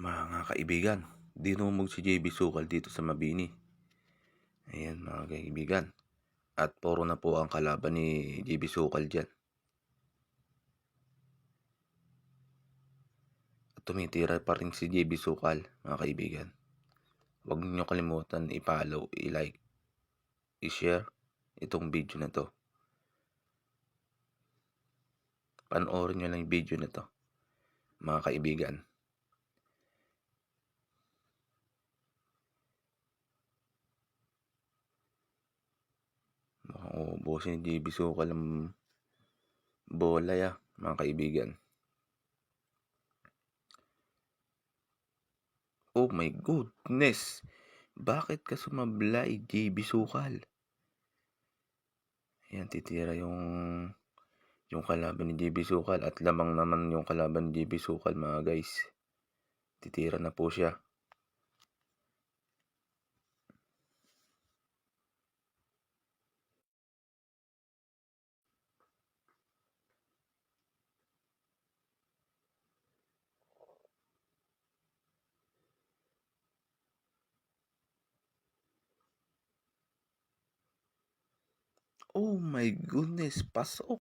Mga kaibigan, dinumog si JB Sukal dito sa Mabini. Ayan mga kaibigan. At puro na po ang kalaban ni JB Sukal dyan. At tumitira pa rin si JB Sukal mga kaibigan. Huwag niyo kalimutan i-follow, i-like, i-share itong video na to. Panoorin nyo lang yung video na to mga kaibigan. Mukhang uubusin ni JB Sukal ang bola ya, mga kaibigan. Oh my goodness! Bakit ka sumablay, JB Sukal? Ayan, titira yung yung kalaban ni JB Sukal at lamang naman yung kalaban ni JB Sukal mga guys. Titira na po siya. Oh my goodness, pasok.